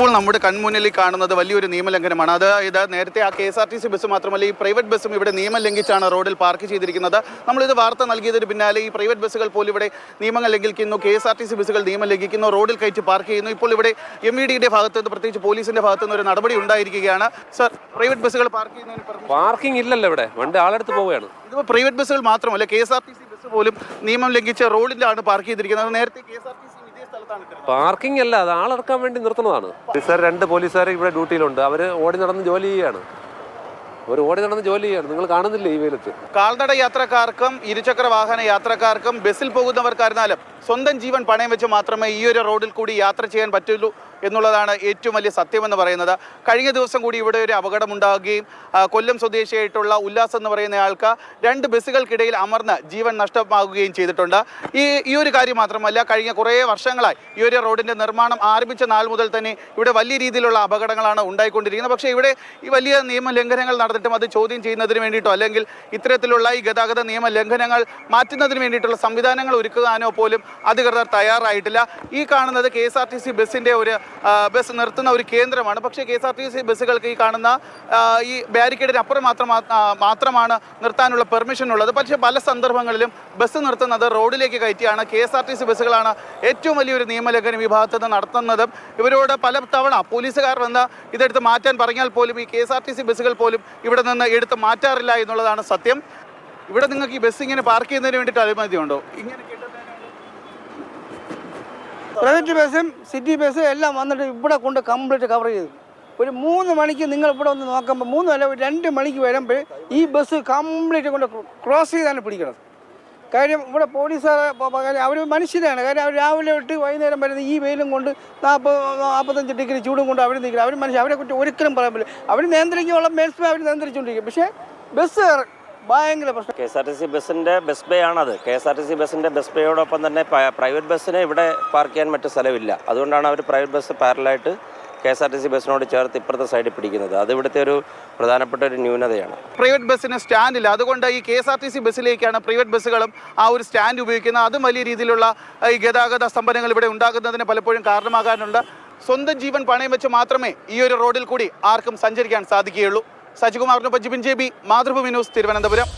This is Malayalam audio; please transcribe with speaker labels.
Speaker 1: ഇപ്പോൾ നമ്മുടെ കൺമുന്നിൽ കാണുന്നത് വലിയൊരു നിയമലംഘനമാണ്. അത് ഇത് നേരത്തെ ആ K S R T C bus മാത്രമല്ല ഈ പ്രൈവറ്റ് ബസ്സും ഇവിടെ നിയമം ലംഘിച്ചാണ് റോഡിൽ പാർക്ക് ചെയ്തിരിക്കുന്നത്. നമ്മളിത് വാർത്ത നൽകിയതിന് പിന്നാലെ ഈ പ്രൈവറ്റ് ബസ്സുകൾ പോലും ഇവിടെ നിയമങ്ങൾ ലംഘിക്കുന്നു K S R T C ബസ്സുകൾ നിയമം ലംഘിക്കുന്നു റോഡിൽ കയറ്റി പാർക്ക് ചെയ്യുന്നു. ഇപ്പോൾ ഇവിടെ എം ഇ ഡിയുടെ ഭാഗത്ത് നിന്ന് പ്രത്യേകിച്ച് പോലീസിന്റെ ഭാഗത്ത് നിന്ന് ഒരു നടപടി ഉണ്ടായിരിക്കുകയാണ്. സർ പ്രൈവറ്റ് ബസ്സുകൾ പാർക്ക് ചെയ്യുന്നതിന്
Speaker 2: പാർക്കിംഗ് ഇല്ലല്ലോ ഇവിടെ. വണ്ടി ആളെടുത്ത് പോവുകയാണ്.
Speaker 1: ഇതിപ്പോൾ പ്രൈവറ്റ് ബസ്സുകൾ മാത്രമല്ല K S R T C bus പോലും നിയമം ലംഘിച്ച റോഡിലാണ് പാർക്ക് ചെയ്തിരിക്കുന്നത്. നേരത്തെ K S R T C.
Speaker 2: Parking അല്ല അത് ആളിറക്കാൻ വേണ്ടി നിർത്തുന്നതാണ്. പോലീസുകാർ രണ്ട് പോലീസുകാർ ഇവിടെ ഡ്യൂട്ടിയിലുണ്ട്. അവർ ഓടി നടന്ന് ജോലി ചെയ്യാണ് അവർ ഓടി നടന്ന് ജോലി ചെയ്യാണ് നിങ്ങൾ കാണുന്നില്ലേ ഈ വെയിലത്ത്?
Speaker 1: കാൽനട യാത്രക്കാർക്കും ഇരുചക്ര വാഹന യാത്രക്കാർക്കും ബസ്സിൽ പോകുന്നവർക്കായിരുന്നാലും സ്വന്തം ജീവൻ പണയം വെച്ച് മാത്രമേ ഈ ഒരു റോഡിൽ കൂടി യാത്ര ചെയ്യാൻ പറ്റുള്ളൂ എന്നുള്ളതാണ് ഏറ്റവും വലിയ സത്യമെന്ന് പറയുന്നത്. കഴിഞ്ഞ ദിവസം കൂടി ഇവിടെ ഒരു അപകടമുണ്ടാകുകയും കൊല്ലം സ്വദേശിയായിട്ടുള്ള ഉല്ലാസ് എന്ന് പറയുന്ന ആൾക്ക് രണ്ട് ബസ്സുകൾക്കിടയിൽ അമർന്ന് ജീവൻ നഷ്ടമാകുകയും ചെയ്തിട്ടുണ്ട്. ഈ ഈ ഒരു കാര്യം മാത്രമല്ല കഴിഞ്ഞ കുറേ വർഷങ്ങളായി ഈ ഒരു റോഡിന്റെ നിർമ്മാണം ആരംഭിച്ച നാൾ മുതൽ തന്നെ ഇവിടെ വലിയ രീതിയിലുള്ള അപകടങ്ങളാണ് ഉണ്ടായിക്കൊണ്ടിരിക്കുന്നത്. പക്ഷേ ഇവിടെ ഈ വലിയ നിയമ ലംഘനങ്ങൾ നടന്നിട്ടും അത് ചോദ്യം ചെയ്യുന്നതിന് വേണ്ടിയിട്ടോ അല്ലെങ്കിൽ ഇത്തരത്തിലുള്ള ഈ ഗതാഗത നിയമ ലംഘനങ്ങൾ മാറ്റുന്നതിന് വേണ്ടിയിട്ടുള്ള സംവിധാനങ്ങൾ ഒരുക്കാനോ പോലും അധികൃതർ തയ്യാറായിട്ടില്ല. ഈ കാണുന്നത് K S R T C ബസ്സിന്റെ ഒരു ബസ് നിർത്തുന്ന ഒരു കേന്ദ്രമാണ്. പക്ഷേ K S R T C ബസ്സുകൾക്ക് ഈ കാണുന്ന ഈ ബാരിക്കേഡിന് അപ്പുറം മാത്രം മാത്രമാണ് നിർത്താനുള്ള പെർമിഷൻ ഉള്ളത് പക്ഷേ പല സന്ദർഭങ്ങളിലും ബസ് നിർത്തുന്നത് റോഡിലേക്ക് കയറ്റിയാണ്. K S R T C ബസ്സുകളാണ് ഏറ്റവും വലിയൊരു നിയമലംഘനം ഈ നിന്ന് നടത്തുന്നതും. ഇവരോട് പല തവണ പോലീസുകാർ വന്ന് ഇതെടുത്ത് മാറ്റാൻ പറഞ്ഞാൽ പോലും ഈ K S R T C ബസ്സുകൾ പോലും ഇവിടെ നിന്ന് എടുത്ത് മാറ്റാറില്ല എന്നുള്ളതാണ് സത്യം. ഇവിടെ നിങ്ങൾക്ക് ഈ ബസ് ഇങ്ങനെ പാർക്ക് ചെയ്യുന്നതിന് വേണ്ടിയിട്ട് അനുമതിയുണ്ടോ? ഇങ്ങനെ
Speaker 3: പ്രൈവറ്റ് ബസ്സും സിറ്റി ബസ്സും എല്ലാം വന്നിട്ട് ഇവിടെ കൊണ്ട് കംപ്ലീറ്റ് കവർ ചെയ്തു. ഒരു മൂന്ന് മണിക്ക് നിങ്ങൾ ഇവിടെ ഒന്ന് നോക്കുമ്പോൾ മൂന്ന് അല്ല ഒരു രണ്ട് മണിക്ക് വരുമ്പോൾ ഈ ബസ് കംപ്ലീറ്റ് കൊണ്ട് ക്രോസ് ചെയ്താണ് പിടിക്കുന്നത് കാര്യം ഇവിടെ പോലീസുകാർ അവർ മനുഷ്യരാണ്. കാര്യം അവർ രാവിലെ തൊട്ട് വൈകുന്നേരം വരുന്ന ഈ വെയിലും കൊണ്ട് നാൽപ്പത് നാൽപ്പത്തഞ്ച് ഡിഗ്രി ചൂടും കൊണ്ട് അവർ നിൽക്കുന്നത് അവർ മനുഷ്യർ അവരെ കുറിച്ച് ഒരിക്കലും പറയാൻ പറ്റില്ല. അവർ നിയന്ത്രിക്കുള്ള മേൽസ്മേ അവർ നിയന്ത്രിച്ചുകൊണ്ടിരിക്കും. പക്ഷേ ബസ് ഭയങ്കര പ്രശ്നം.
Speaker 4: K S R T C ബസ്സിന്റെ ബസ് ബേ ആണത്. K S R T C ബസ്സിന്റെ ബസ് ബേയോടൊപ്പം തന്നെ പ്രൈവറ്റ് ബസ്സിന് ഇവിടെ പാർക്ക് ചെയ്യാൻ മറ്റു സ്ഥലമില്ല. അതുകൊണ്ടാണ് അവർ പ്രൈവറ്റ് ബസ് പാരലായിട്ട് K S R T C ബസ്സിനോട് ചേർത്ത് ഇപ്പുറത്തെ സൈഡിൽ പിടിക്കുന്നത്. അത് ഇവിടുത്തെ ഒരു പ്രധാനപ്പെട്ട ഒരു ന്യൂനതയാണ്.
Speaker 1: പ്രൈവറ്റ് ബസ്സിന് സ്റ്റാൻഡില്ല. അതുകൊണ്ട് ഈ K S R T C ബസ്സിലേക്കാണ് private ബസ്സുകളും ആ ഒരു സ്റ്റാൻഡ് ഉപയോഗിക്കുന്നത്. അതും വലിയ രീതിയിലുള്ള ഈ ഗതാഗത സ്തംഭനങ്ങൾ ഇവിടെ ഉണ്ടാകുന്നതിന് പലപ്പോഴും കാരണമാകാനുണ്ട് സ്വന്തം ജീവൻ പണയം വെച്ച് മാത്രമേ ഈ ഒരു റോഡിൽ കൂടി ആർക്കും സഞ്ചരിക്കാൻ സാധിക്കുകയുള്ളൂ. സജികുമാറിനൊപ്പം Jibin J B Mathrubhumi news Thiruvananthapuram.